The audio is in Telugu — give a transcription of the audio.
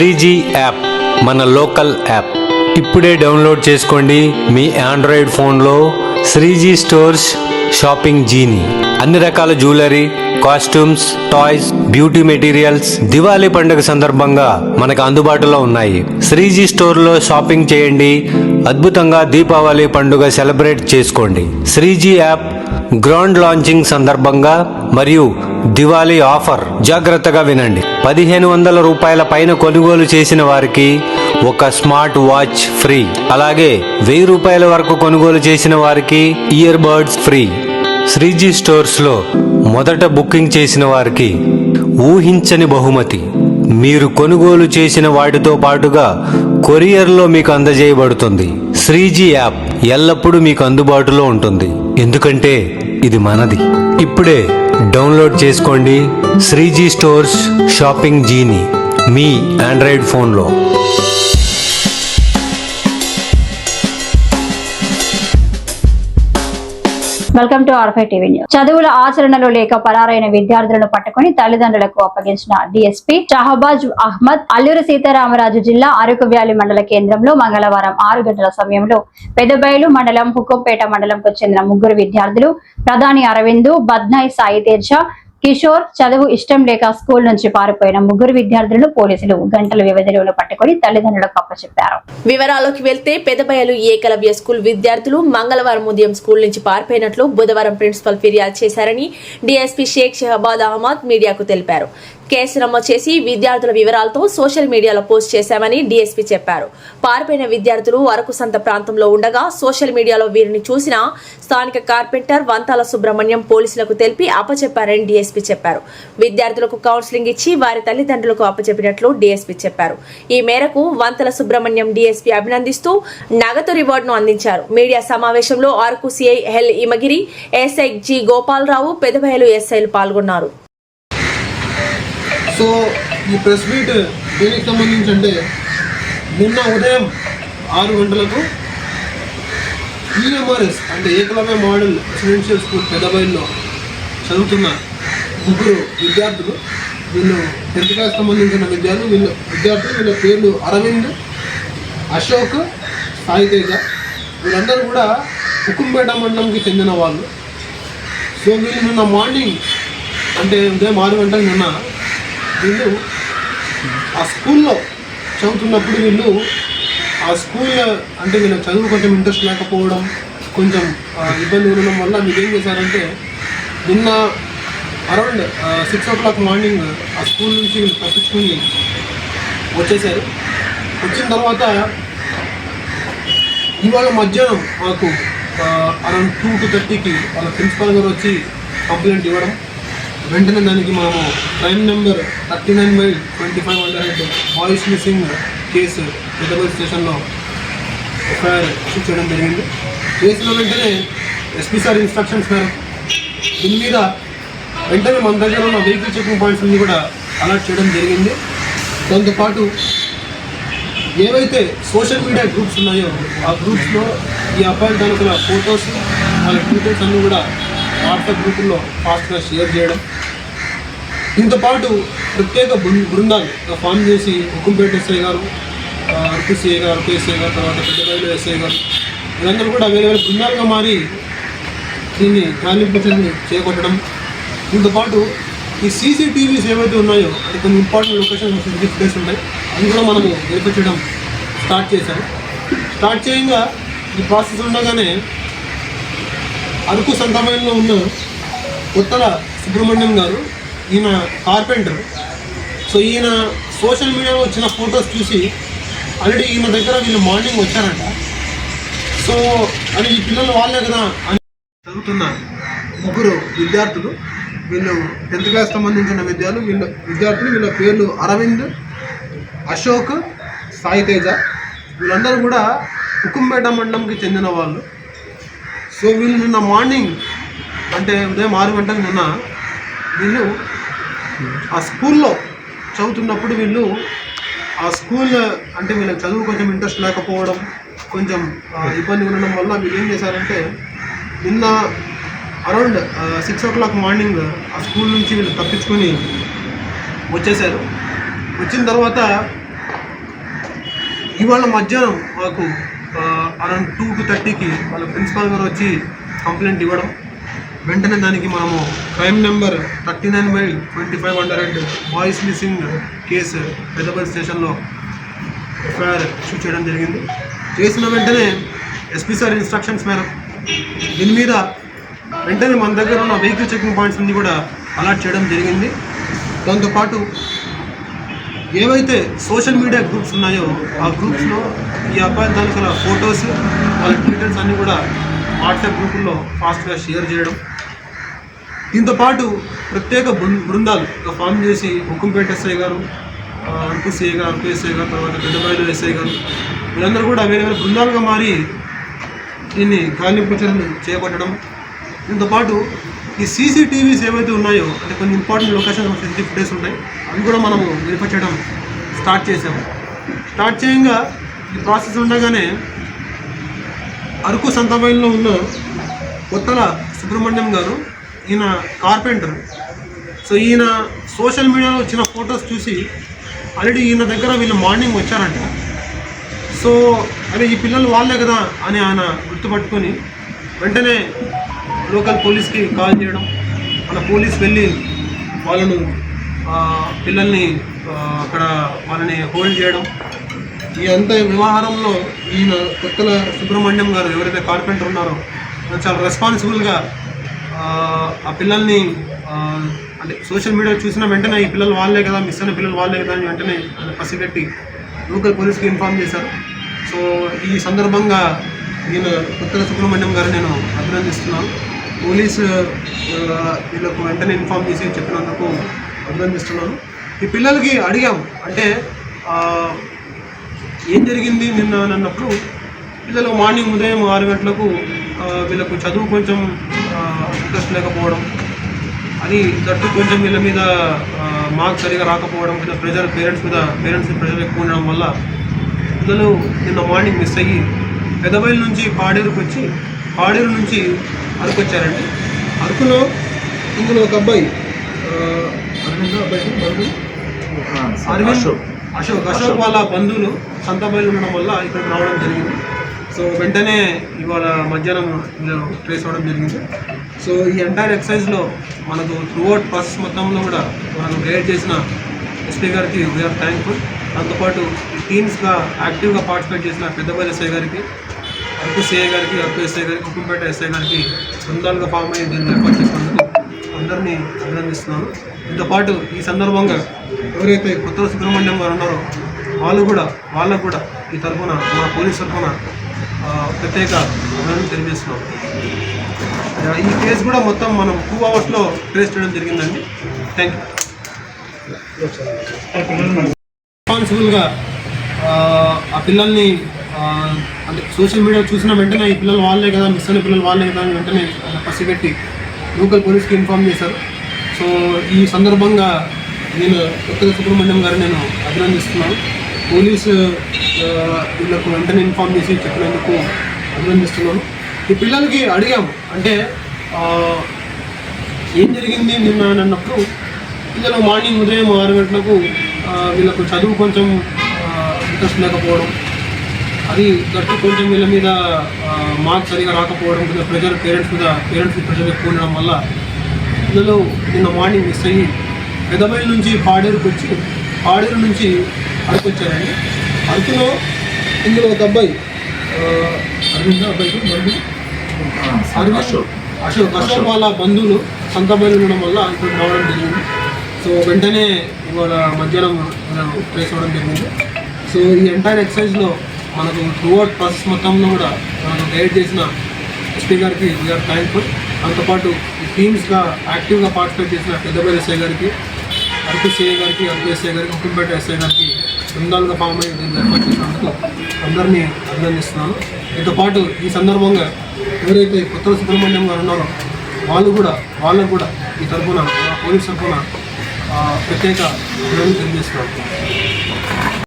త్రీ జీ యాప్ మన లోకల్ యాప్. ఇప్పుడే డౌన్లోడ్ చేసుకోండి మీ ఆండ్రాయిడ్ ఫోన్లో శ్రీజీ స్టోర్స్ షాపింగ్ జీని. అన్ని రకాల jewellery costumes toys beauty materials Diwali పండుగ సందర్భంగా మనకు అందుబాటులో ఉన్నాయి. శ్రీజీ స్టోర్లో షాపింగ్ చేయండి. అద్భుతంగా దీపావళి పండుగ సెలబ్రేట్ చేసుకోండి. శ్రీజీ యాప్ గ్రౌండ్ లాంచింగ్ సందర్భంగా మరియు దివాళీ ఆఫర్. జాగ్రత్తగా వినండి. పదిహేను వందల రూపాయల పైన కొనుగోలు చేసిన వారికి ఒక స్మార్ట్ వాచ్ ఫ్రీ. అలాగే వెయ్యి రూపాయల వరకు కొనుగోలు చేసిన వారికి ఇయర్ బర్డ్స్ ఫ్రీ. శ్రీజీ స్టోర్స్లో మొదట బుకింగ్ చేసిన వారికి ఊహించని బహుమతి. మీరు కొనుగోలు చేసిన వాటితో పాటుగా కొరియర్లో మీకు అందజేయబడుతుంది. శ్రీజీ యాప్ ఎల్లప్పుడూ మీకు అందుబాటులో ఉంటుంది. ఎందుకంటే ఇది మనది. ఇప్పుడే డౌన్లోడ్ చేసుకోండి శ్రీజీ స్టోర్స్ షాపింగ్ జీని మీ ఆండ్రాయిడ్ ఫోన్లో. వెల్కమ్ టు ఆర్ఫై టీవీ న్యూస్. చదువుల ఆచరణలో లేక పరారైన విద్యార్థులను పట్టుకుని తల్లిదండ్రులకు అప్పగించిన డిఎస్పీ షహబాజ్ అహ్మద్ అల్లూరి సీతారామరాజు జిల్లా అరకు వ్యాలీ మండల కేంద్రంలో మంగళవారం ఆరు గంటల సమయంలో పెదబయలు మండలం హుకుంపేట మండలంకు చెందిన ముగ్గురు విద్యార్థులు ప్రధాని అరవింద్ బద్నాయ్ సాయి తేజ కిషోర్ చదువు ఇష్టం లేక స్కూల్ నుంచి పారిపోయిన ముగ్గురు విద్యార్థులను పోలీసులు గంటల వ్యవధిలో పట్టుకుని తల్లిదండ్రులకు అప్పచెప్పారు. వివరాల్లోకి వెళ్తే పెదబయలు ఏకలవ్య స్కూల్ విద్యార్థులు మంగళవారం ఉదయం స్కూల్ నుంచి పారిపోయినట్లు బుధవారం ప్రిన్సిపల్ ఫిర్యాదు చేశారని డీఎస్పీ షేక్ షహబాద్ అహ్మద్ మీడియాకు తెలిపారు. కేసు నమోదు చేసి విద్యార్థుల వివరాలతో సోషల్ మీడియాలో పోస్ట్ చేశామని డీఎస్పీ చెప్పారు. పారిపోయిన విద్యార్థులు అరకు సంత ప్రాంతంలో ఉండగా సోషల్ మీడియాలో వీరిని చూసిన స్థానిక కార్పెంటర్ వంతాల సుబ్రహ్మణ్యం పోలీసులకు తెలిపి అప్పచెప్పారని డీఎస్పీ డీఎస్పీ చెప్పారు. విద్యార్థులకు కౌన్సిలింగ్ ఇచ్చి వారి తల్లిదండ్రులకు అప్పచెప్పినట్లు డీఎస్పీ చెప్పారు. ఈ మేరకు వంతల సుబ్రహ్మణ్యం డీఎస్పీ అభినందిస్తూ నగదు రివార్డును అందించారు. మీడియా సమావేశంలో ఆర్కు సిఐ హెల్ ఇమగిరి ఎస్ఐ జి గోపాలరావు పెదబయలు ఎస్ఐలు పాల్గొన్నారు. సో ఈ ప్రెస్ మీట్ దేనికి సంబంధించి అంటే నిన్న ఉదయం ఆరు గంటలకు ఈఎంఆర్ఎస్ అంటే ఏకలవ్య మోడల్ రెసిడెన్షియల్ స్కూల్ పెద్దబైల్లో చదువుతున్న ముగ్గురు విద్యార్థులు వీళ్ళు టెన్త్ క్లాస్ సంబంధించిన విద్యార్థులు వీళ్ళు విద్యార్థులు వీళ్ళ పేర్లు అరవింద్ అశోక్ సాయితేజ. వీళ్ళందరూ కూడా హుకుంపేట మండలంకి చెందిన వాళ్ళు. సో వీళ్ళు నిన్న మార్నింగ్ అంటే ఉదయం ఆరు గంటలకు నిన్న వీళ్ళు ఆ స్కూల్లో చదువుతున్నప్పుడు వీళ్ళు ఆ స్కూల్ అంటే వీళ్ళ చదువు కొంచెం ఇంట్రెస్ట్ లేకపోవడం కొంచెం ఇబ్బంది ఉండడం వల్ల మీరు ఏం చేశారంటే నిన్న around six o'clock morning ఆ స్కూల్ నుంచి వీళ్ళు తప్పించుకుని వచ్చేసారు. వచ్చిన తర్వాత ఇవాళ మధ్యాహ్నం మాకు అరౌండ్ టూ టు థర్టీకి వాళ్ళ ప్రిన్సిపాల్ గారు వచ్చి కంప్లైంట్ ఇవ్వడం. వెంటనే దానికి మనము crime number thirty nine by twenty five hundred boys missing case Peddapalli స్టేషన్లో ఎఫ్ఐఆర్ ఇష్యూ చేయడం జరిగింది. కేసులో వెంటనే ఎస్పీ సార్ ఇన్స్ట్రక్షన్స్ మేడం దీని మీద వెంటనే మన దగ్గర ఉన్న వెహికల్ చెకింగ్ పాయింట్స్ అన్ని కూడా అలర్ట్ చేయడం జరిగింది. దాంతోపాటు ఏవైతే సోషల్ మీడియా గ్రూప్స్ ఉన్నాయో ఆ గ్రూప్స్లో ఈ అబ్బాయి తనకుల ఫొటోస్ వాళ్ళ డీటెయిల్స్ అన్నీ కూడా వాట్సాప్ గ్రూపుల్లో ఫాస్ట్గా షేర్ చేయడం. దీంతో పాటు ప్రత్యేక బృందాలు ఫామ్ చేసి హుకుంపేట ఎస్ఐ గారు అరకు సిఐ గారు అరకు ఎస్ఐ గారు తర్వాత పెద్దపల్లి ఎస్ఐ గారు వీళ్ళందరూ కూడా వేరే వేరే బృందాలుగా మారి దీన్ని గాలింపచని చేకొట్టడం. దీంతో పాటు ఈ సీసీటీవీస్ ఏవైతే ఉన్నాయో అది కొన్ని ఇంపార్టెంట్ లొకేషన్స్ సర్టిఫికేట్స్ ఉన్నాయి ఉంటాయి. కూడా మనము నేర్పించడం స్టార్ట్ చేశాం. స్టార్ట్ చేయంగా ఈ ప్రాసెస్ ఉండగానే అరకు సంతమయంలో ఉన్న కొత్తల సుబ్రహ్మణ్యం గారు ఈయన కార్పెంటర్ సో ఈయన సోషల్ మీడియాలో వచ్చిన ఫొటోస్ చూసి ఆల్రెడీ ఈయన దగ్గర వీళ్ళు మార్నింగ్ వచ్చారంట. సో అని ఈ పిల్లలు వాళ్ళే కదా అని చదువుతున్న ముగ్గురు విద్యార్థులు వీళ్ళు టెన్త్ క్లాస్ సంబంధించిన విద్యార్థులు వీళ్ళు విద్యార్థులు వీళ్ళ పేర్లు అరవింద్ అశోక్ సాయి తేజ. వీళ్ళందరూ కూడా హుకుంపేట మండలంకి చెందిన వాళ్ళు. సో వీళ్ళు నిన్న మార్నింగ్ అంటే ఉదయం ఆరు గంటలకు నిన్న వీళ్ళు ఆ స్కూల్లో చదువుతున్నప్పుడు వీళ్ళు ఆ స్కూల్ అంటే వీళ్ళకి చదువు కొంచెం ఇంట్రెస్ట్ లేకపోవడం కొంచెం ఇబ్బంది ఉండడం వల్ల వీళ్ళు ఏం చేశారంటే నిన్న around six o'clock morning ఆ స్కూల్ నుంచి వీళ్ళు తప్పించుకొని వచ్చేసారు. వచ్చిన తర్వాత ఇవాళ మధ్యాహ్నం మాకు అరౌండ్ టూ టు థర్టీకి వాళ్ళ ప్రిన్సిపాల్ గారు వచ్చి కంప్లైంట్ ఇవ్వడం. వెంటనే దానికి మనము crime number thirty nine by twenty five under and boys missing case Peddapalli స్టేషన్లో ఎఫ్ఐఆర్ ఇష్యూ చేయడం జరిగింది. చేసిన వెంటనే ఎస్పీ సార్ ఇన్స్ట్రక్షన్స్ మేడం. దీని మీద వెంటనే మన దగ్గర ఉన్న వెహికల్ చెకింగ్ పాయింట్స్ అన్ని కూడా అలాట్ చేయడం జరిగింది. దాంతోపాటు ఏవైతే సోషల్ మీడియా గ్రూప్స్ ఉన్నాయో ఆ గ్రూప్స్లో ఈ అబ్బాయి తాలూకా ఫొటోస్ వాళ్ళ డీటెయిల్స్ అన్నీ కూడా వాట్సాప్ గ్రూపుల్లో ఫాస్ట్గా షేర్ చేయడం. దీంతో పాటు ప్రత్యేక బృందాలు ఫామ్ చేసి హుకుంపేట ఎస్ఐ గారు ఆ, అరకు సిఐ గారు అరకు ఎస్ఐ గారు తర్వాత పెద్దబాయిలు ఎస్ఐ గారు వీళ్ళందరూ కూడా వేరే వేరే బృందాలుగా మారి దీన్ని గాలింపు చర్యలు చేపట్టడం దీంతో పాటు ఈ సీసీటీవీస్ ఏవైతే ఉన్నాయో అంటే కొన్ని ఇంపార్టెంట్ లొకేషన్స్ సీసీటీవీ ఫుటేజ్ ఉంటాయి అవి కూడా మనము వెరిఫై చేయడం స్టార్ట్ చేసాము స్టార్ట్ చేయంగా ఈ ప్రాసెస్ ఉండగానే అరకు సంతబైల్లో ఉన్న కొత్తల సుబ్రహ్మణ్యం గారు ఈయన కార్పెంటర్ సో ఈయన సోషల్ మీడియాలో వచ్చిన ఫొటోస్ చూసి ఆల్రెడీ ఈయన దగ్గర వీళ్ళు మార్నింగ్ వచ్చారంట. సో అరే ఈ పిల్లలు వాళ్ళే కదా అని ఆయన గుర్తుపట్టుకొని వెంటనే లోకల్ పోలీస్కి కాల్ చేయడం మన పోలీస్ వెళ్ళి వాళ్ళను పిల్లల్ని అక్కడ వాళ్ళని హోల్డ్ చేయడం. ఈ అంత వ్యవహారంలో ఈయన కొత్తల సుబ్రహ్మణ్యం గారు ఎవరైతే కార్పెంటర్ ఉన్నారో చాలా రెస్పాన్సిబుల్గా ఆ, పిల్లల్ని అంటే సోషల్ మీడియా చూసిన వెంటనే ఈ పిల్లలు వాళ్ళే కదా మిస్ అయిన పిల్లలు వాళ్ళే కదా అని వెంటనే పసిగట్టి లోకల్ పోలీస్కి ఇన్ఫార్మ్ చేశారు. సో ఈ సందర్భంగా ఈయన కొత్తల సుబ్రహ్మణ్యం గారు నేను అభినందిస్తున్నాను. పోలీసు వీళ్ళకు వెంటనే ఇన్ఫార్మ్ చేసి చెప్పినందుకు అభినందిస్తున్నాను. ఈ పిల్లలకి అడిగాం అంటే ఏం జరిగింది నిన్న అన్నప్పుడు పిల్లలు మార్నింగ్ ఉదయం ఆరు గంటలకు వీళ్ళకు చదువు కొంచెం ఇంట్రెస్ట్ లేకపోవడం అది దట్టు కొంచెం వీళ్ళ మీద మార్క్స్ సరిగా రాకపోవడం కింద ప్రెజర్ పేరెంట్స్ మీద పేరెంట్స్ ప్రెజర్ ఎక్కువ ఉండడం వల్ల పిల్లలు నిన్న మార్నింగ్ మిస్ అయ్యి పెదవైల నుంచి పాడేరుకు వచ్చి పాడేరు నుంచి అరకు వచ్చారండి అరకులో ఇందులో ఒక అబ్బాయి అరవింద్ అబ్బాయి బంధువు అరవింద్ అశోక్. అశోక్ వాళ్ళ బంధువులు సంతాబాయిలు ఉండడం వల్ల ఇక్కడికి రావడం జరిగింది. సో వెంటనే ఇవాళ మధ్యాహ్నం ట్రేస్ అవ్వడం జరిగింది. సో ఈ ఎంటైర్ ఎక్సర్సైజ్లో మనకు త్రూఅవుట్ ప్రాసెస్ మొత్తంలో కూడా మనకు గైడ్ చేసిన ఎస్పీ గారికి వీఆర్ థ్యాంక్ఫుల్ దాంతోపాటు టీమ్స్గా యాక్టివ్గా పార్టిసిపేట్ చేసిన పెద్దపల్లి ఎస్ఐ గారికి అప్పు సిఐ గారికి అరకు ఎస్ఐ గారికి కుటుంబేట ఎస్ఐ గారికి బృందాలుగా ఫామ్ అయ్యి దీన్ని ఏర్పాటు చేసినందుకు అందరినీ అభినందిస్తున్నాను. దీంతో పాటు ఈ సందర్భంగా ఎవరైతే కొత్త సుబ్రహ్మణ్యం గారు ఉన్నారో వాళ్ళు కూడా వాళ్ళకు కూడా ఈ తరఫున మన పోలీస్ తరఫున ప్రత్యేక అభినందన తెలియజేస్తున్నాం ఈ కేసు కూడా మొత్తం మనం టూ అవర్స్లో ట్రేస్ చేయడం జరిగిందండి. Thank you. రెస్పాన్సిబుల్గా ఆ పిల్లల్ని అంటే సోషల్ మీడియా చూసిన వెంటనే ఈ పిల్లలు వాళ్ళే కదా మిస్ అయిన పిల్లలు వాళ్ళే కదా అని వెంటనే పసిగట్టి లోకల్ పోలీస్కి ఇన్ఫార్మ్ చేశారు. సో ఈ సందర్భంగా నేను కొత్త సుబ్రహ్మణ్యం గారు నేను అభినందిస్తున్నాను. పోలీసు వీళ్ళకు వెంటనే ఇన్ఫార్మ్ చేసి చెప్పినందుకు అభినందిస్తున్నాను. ఈ పిల్లలకి అడిగాము అంటే ఏం జరిగింది నిన్న అని అన్నప్పుడు పిల్లలు మార్నింగ్ ఉదయం ఆరు గంటలకు వీళ్ళకు చదువు కొంచెం ఇంట్రెస్ట్ లేకపోవడం అది దట్టు కొంచెం వీళ్ళ మీద మార్క్స్ సరిగా రాకపోవడం మీద ప్రెజర్ పేరెంట్స్ మీద పేరెంట్స్ ప్రెజర్ ఎక్కువ ఉండడం వల్ల పిల్లలు నిన్న మార్నింగ్ మిస్ అయ్యి పెదబైలు నుంచి పాడేరుకు వచ్చి పాడేరు నుంచి అరకు వచ్చారండి. అరకులో ఇందులో ఒక అబ్బాయి అరవింద్ అబ్బాయి బంధువు అరవింద్ అశోక్. అశోక్ వాళ్ళ బంధువులు సంతాబాయిలు ఉండడం వల్ల ఇక్కడికి రావడం జరిగింది. సో వెంటనే ఇవాళ మధ్యాహ్నం ట్రేస్ అవ్వడం జరిగింది. సో ఈ ఎంటైర్ ఎక్సర్సైజ్లో మనకు త్రూఅవుట్ ప్రాసెస్ మొత్తంలో కూడా మనకు గైడ్ చేసిన ఎస్పీ గారికి వీఆర్ థ్యాంక్ఫుల్ దాంతోపాటు ఈ టీమ్స్గా యాక్టివ్గా పార్టిసిపేట్ చేసిన పెద్దపల్లి ఎస్ఐ గారికి అరకు సిఐ గారికి అరకు ఎస్ఐ గారికి హుకుంపేట ఎస్ఐ గారికి బృందాలుగా ఫామ్ అయ్యి దీన్ని ఏర్పాటు చేసినందుకు అందరినీ అభినందిస్తున్నాను. దీంతో పాటు ఈ సందర్భంగా ఎవరైతే కొత్త సుబ్రహ్మణ్యం గారు ఉన్నారో వాళ్ళు కూడా వాళ్ళకు కూడా ఈ తరఫున పోలీస్ తరఫున ప్రత్యేక అభినందనలు తెలియజేస్తున్నాను.